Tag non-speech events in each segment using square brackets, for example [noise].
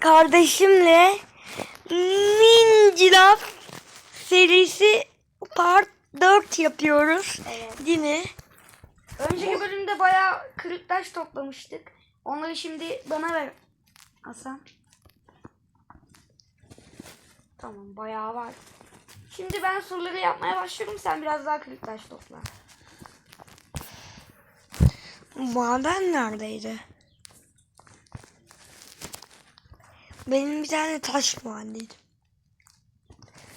kardeşimle Mincilaf serisi part 4 yapıyoruz. Evet. Değil mi? Önceki bölümde bayağı kırık taş toplamıştık. Onları şimdi bana ver Hasan. Tamam bayağı var. Şimdi ben soruları yapmaya başlıyorum. Sen biraz daha kırık taş topla. Maden neredeydi? Benim bir tane taş madeni.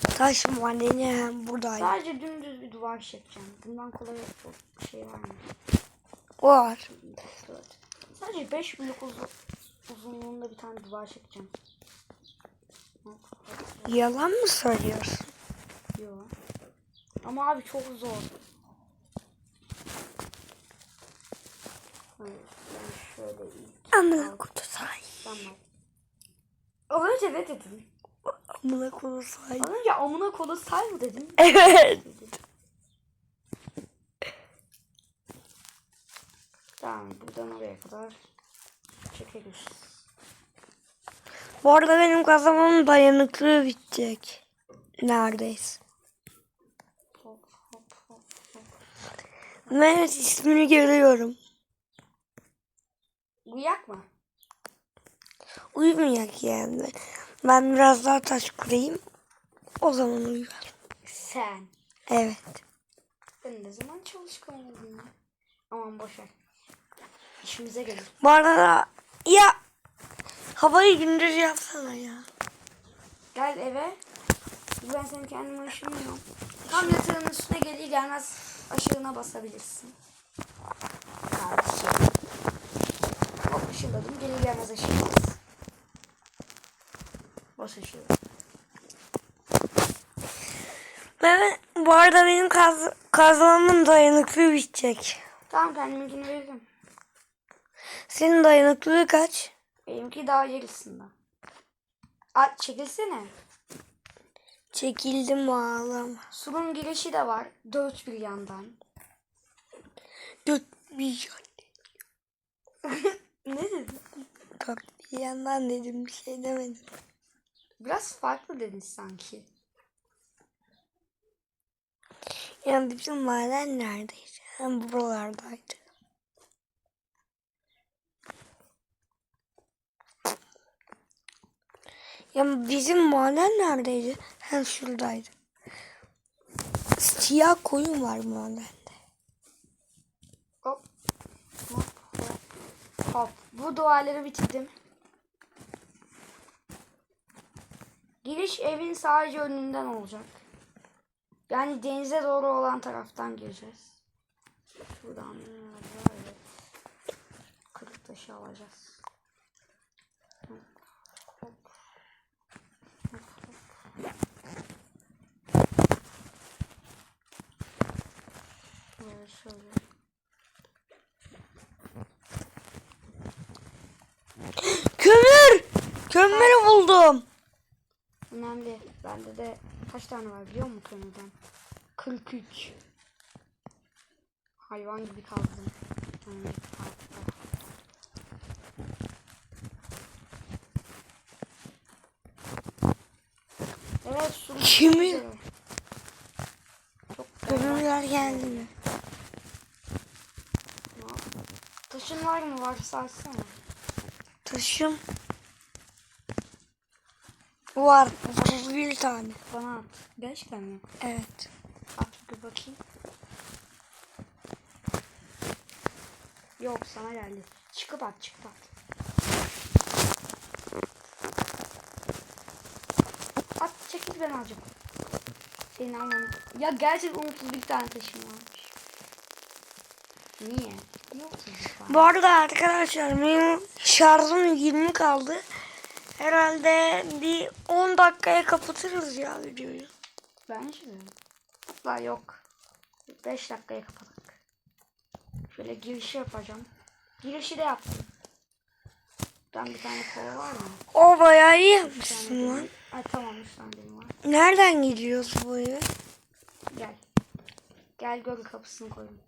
Taş madeni hem buradaydı. Sadece dümdüz bir duvar çekeceğim. Bundan kolay bir şey var mı? Var. Evet. Sadece 5 blok uzun, uzunluğunda bir tane duvar çekeceğim. Yalan mı söylüyorsun? Yo. Ama abi çok zor. Hayır, ben şöyle ilk Amına kutu say. tamam. Az önce ne dedin? Amına kutu say. Az önce amına kola say mı dedin? Evet. Tamam buradan oraya kadar çekeriz. Bu arada benim kazanmamın dayanıklığı bitecek. Hop. Ben ismini görüyorum. Uyak mı? Uyumayak yani. Ben biraz daha taş kurayım. O zaman uyuyorum. Sen. Evet. Sen ne zaman çalışkan oldun ya? Aman boşver. İşimize gelir. Bu arada ya havayı gündüz yapsana ya. Gel eve. Ben senin kendime ışınlıyorum. Tam yatağın üstüne gelir gelmez ışığına basabilirsin. Kardeşim. Hop ışınladım. Gelir gelmez ışığı bas. Bas ışığı. Ben, bu arada benim kaz, kazmamın dayanıklığı bitecek. Tamam kendiminkini veririm. Senin dayanıklığı kaç? Benimki daha yarısında. At çekilsene. Çekildim ağlama. Sunum girişi de var. Dört bir yandan. Dört bir yan. [laughs] Ne dedin? Dört bir yandan dedim bir şey demedim. Biraz farklı dedin sanki. Yani bütün maden neredeydi? Hem buralardaydı. Ya bizim maden neredeydi? Hem şuradaydı. Siyah koyun var madende. Hop. Hop. Hop. Bu duvarları bitirdim. Giriş evin sadece önünden olacak. Yani denize doğru olan taraftan gireceğiz. Şuradan evet. Kırık taşı alacağız. Böyle şöyle. Kömür! Kömürü buldum. Önemli. Bende de kaç tane var biliyor musun kömürden? 43. Hayvan gibi kazdım. Yani harika. Evet su. Güzel. Çok Kömürler geldi mi? Taşın var mı? Varsa açsana. Taşım. Var. 31 tane. Bana at. Gerçekten mi? Evet. At bir bakayım. Yok sana geldi. Çıkıp at çıkıp at. At çekil ben alacağım. Senin almanı. Ya gerçekten 31 tane taşım varmış. Niye? 31 tane? Bu arada arkadaşlar benim şarjım 20 kaldı. Herhalde bir 10 dakikaya kapatırız ya videoyu. Bence de. Hatta yok. 5 dakikaya kapadık. Şöyle girişi yapacağım. Girişi de yaptım. Ben bir tane kova var mı? O bayağı iyi yapmışsın lan. Ay tamam 3 tane demir var. Nereden gidiyoruz bu eve? Gel. Gel gör kapısını koyayım.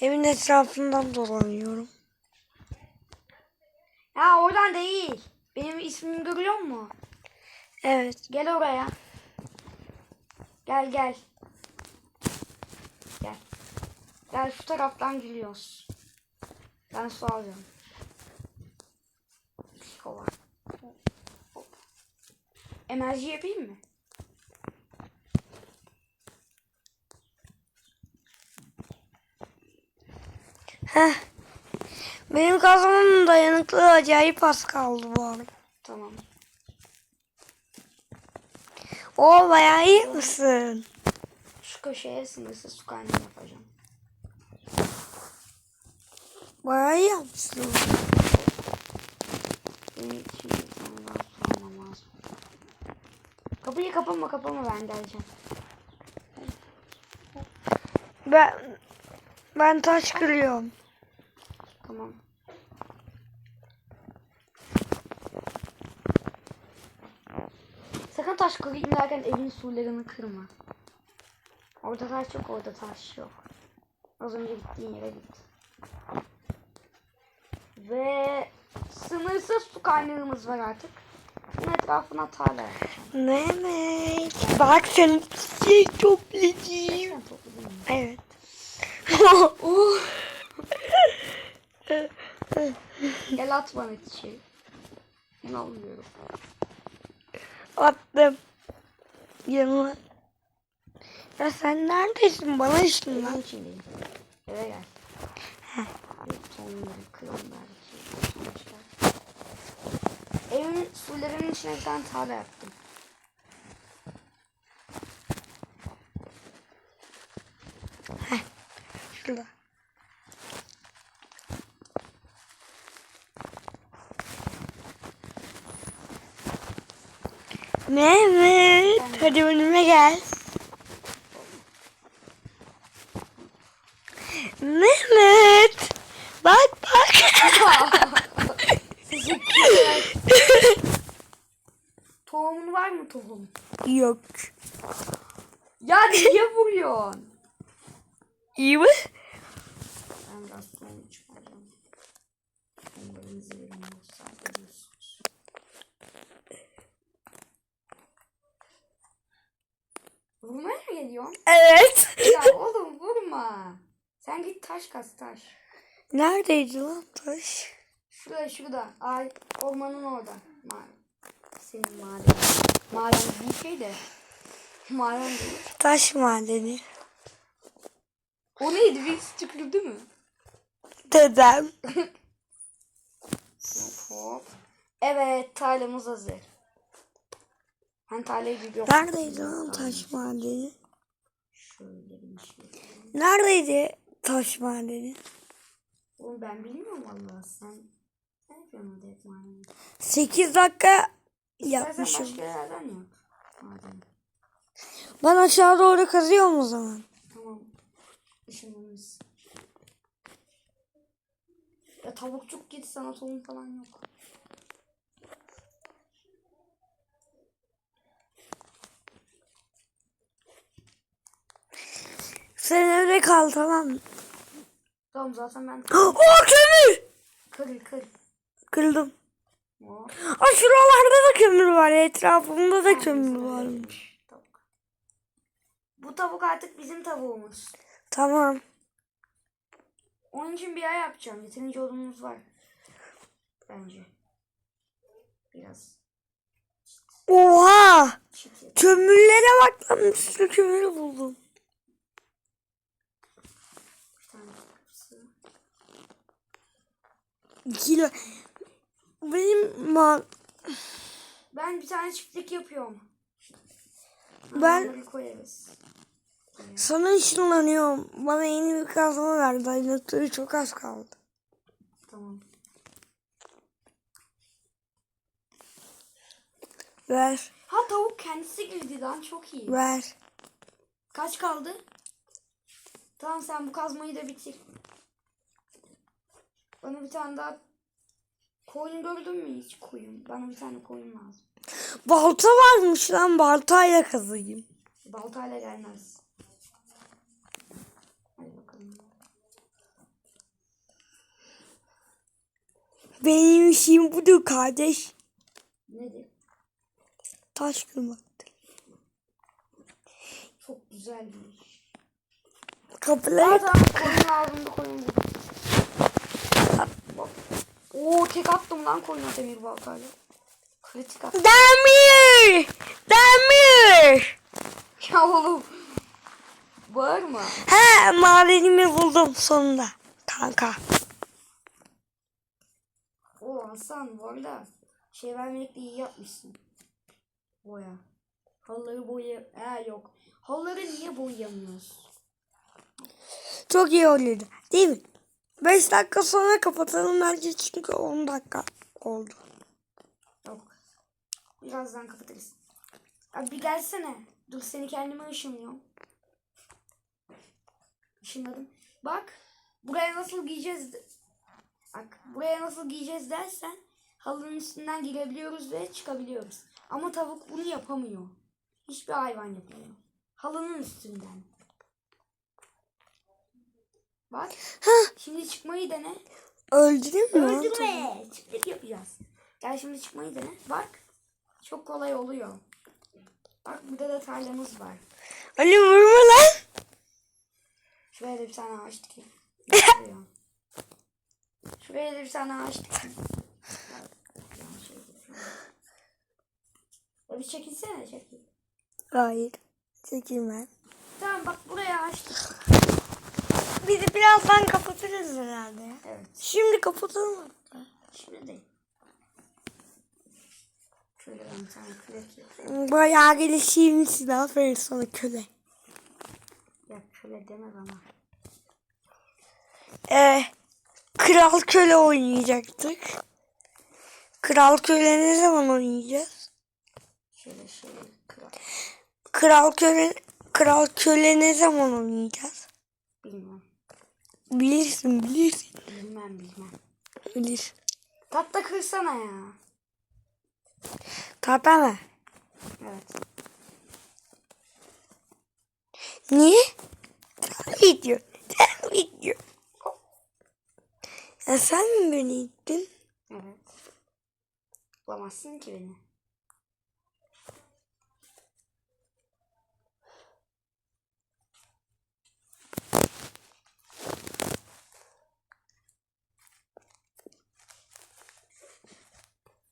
Evin etrafından dolanıyorum. Ha oradan değil. Benim ismimi görüyor musun? Evet. Gel oraya. Gel gel. Gel. Gel şu taraftan geliyoruz. Ben su alıyorum. Bir kova. Hop. Enerji yapayım mı? Heh. Benim kazmanın dayanıklığı acayip az kaldı bu arada. Tamam. O bayağı iyi misin? Şu köşeye sınırsız su kaynağı yapacağım. Bayağı iyi yapmışsın. Benim için lazım. Kapıyı kapama kapama ben geleceğim. Ben ben taş kırıyorum. Tamam. Sakın taş kırayım derken evin surlarını kırma. Orada taş yok, orada taş yok. Az önce gittiğin yere git. Ve sınırsız su kaynağımız var artık. Bunun etrafına tarla yapacağım. Mehmet. Bak sen şey topladın mı? Evet. Gel [laughs] at bana çiçeği. Ben almıyorum. Attım. Yanıma. Ya sen neredesin? Bana işin lan. İçindeyim. Eve gel. Tonları kıralım belki. Evin sularının içine bir tane tarla yaptım. Şurada. Mehmet. Hadi önüme gel. Mehmet. Bak bak. [laughs] Tohumun var mı tohum? Yok. Ya niye vuruyorsun? İyi mi? Ben biraz tohum çıkaracağım. Onların zehrini Vurmaya mı geliyorsun? Evet. Ya oğlum vurma. Sen git taş kas taş. Neredeydi lan taş? Şurada şurada. Ay ormanın orada. Ma Senin maden. Maden bir şey de. Maden değil. Taş madeni. O neydi? Birisi tükürdü mü? Dedem. [laughs] Hop hop. Evet tarlamız hazır. Ben tarlayı gidiyorum. Neredeydi lan taş madeni? Şöyle bir şey. Neredeydi taş madeni? Oğlum ben bilmiyorum valla. Sen ne yapıyorsun hep madeni? 8 dakika İstersen yapmışım. başka yerden yap. Madeni. Ben aşağı doğru kazıyorum o zaman. Tamam. Işınlanırız. Ya tavukçuk git sana tohum falan yok. Sen evde kal tamam? Tamam zaten ben [gasps] Oh kömür! kır kır. Kırdım. O. Aa şuralarda da kömür var. Etrafımda da kömür varmış. Tavuk. Bu tavuk artık bizim tavuğumuz. Tamam. Onun için bir ay yapacağım. Yeterince odunumuz var. Bence. Biraz. Oha! Kömürlere bak lan bir sürü kömür buldum. Bir tane kapısı. Kilo. Benim ma Ben bir tane çiftlik yapıyorum. Ben- sana ışınlanıyorum. Bana yeni bir kazma ver. Dayanıklığı çok az kaldı. Tamam. Ver. Ha tavuk kendisi girdi lan çok iyi. Ver. Kaç kaldı? Tamam sen bu kazmayı da bitir. Bana bir tane daha koyun gördün mü hiç koyun? Bana bir tane koyun lazım. Balta varmış lan. Baltayla kazıyım. Baltayla gelmez. Hadi bakalım. Benim işim budur kardeş. Nedir? Taş kırmaktır. Çok güzel bir iş. Kapıları Aa tamam koyun ağzında koyun. Oo tek attım lan koyuna demir baltayla. Kritik attım. Demir! Demir! Ya oğlum. Bağırma. He madenimi buldum sonunda. Kanka. Oo Hasan bu arada şey vermekle iyi yapmışsın. Boya. Halıları boya... Ha yok. Halıları niye boyayamıyoruz? Çok iyi oluyordu. Değil mi? 5 dakika sonra kapatalım bence çünkü 10 dakika oldu. Yok. Birazdan kapatırız. Abi bir gelsene. Dur seni kendime ışınlıyorum. Işınladım. Bak. Buraya nasıl giyeceğiz? Bak. Buraya nasıl giyeceğiz dersen halının üstünden girebiliyoruz ve çıkabiliyoruz. Ama tavuk bunu yapamıyor. Hiçbir hayvan yapamıyor. Halının üstünden. Bak. Şimdi çıkmayı dene. Öldürün mü? Öldürme. Çiftlik yapacağız. Gel şimdi çıkmayı dene. Bak. Çok kolay oluyor. Bak burada da tarlamız var. Ali vurma lan. Şuraya da bir tane ağaç dikeyim. [laughs] Şuraya. Da bir tane ağaç dikeyim. Bir çekilsene çekil. Hayır. Çekilmem. Tamam bak buraya ağaç dik. Biz de birazdan kapatırız herhalde. Evet. Şimdi kapatalım. hatta. Şimdi değil. Şöyle ben tane kürek yapayım. Bayağı gelişmişsin. Aferin sana köle. Ya köle deme bana. Ee, kral köle oynayacaktık. Kral köle ne zaman oynayacağız? Şöyle şöyle kral. Kral köle kral köle ne zaman oynayacağız? Bilmem. Bilirsin bilirsin. Bilmem bilmem. Bilir. Tatlı kırsana ya. Tahta mı? Evet. Niye? Sen video. Sen video. Ya sen mi beni ittin? Evet. Bulamazsın ki beni.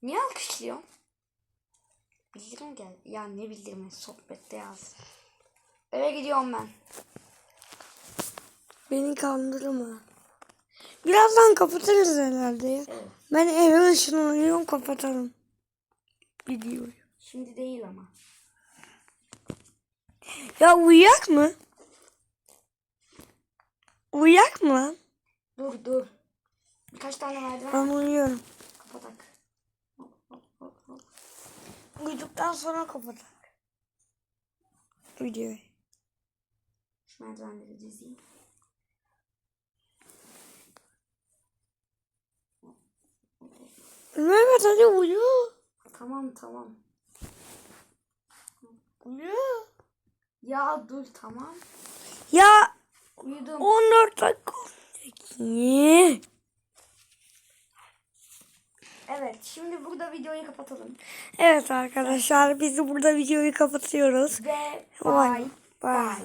Niye alkışlıyorsun? Bildirim gel. Ya ne bildirimi? Sohbette yaz. Eve gidiyorum ben. Beni kandırma. Birazdan kapatırız herhalde ya. Evet. Ben eve ışınlanıyorum kapatalım. Videoyu. Şimdi değil ama. Ya uyuyak mı? Uyuyak mı lan? Dur dur. Birkaç tane merdiven Ben uyuyorum. kapatak. Hop, hop, hop, hop. Uyuduktan sonra kapatak. Videoyu. Şu merdivenleri dizeyim. Mehmet hadi uyu. Tamam tamam. Uyu. Ya dur tamam. Ya Uyudum. 14 dakika. Niye? Evet şimdi burada videoyu kapatalım. Evet arkadaşlar biz de burada videoyu kapatıyoruz. Ve bye. Bye. Bye.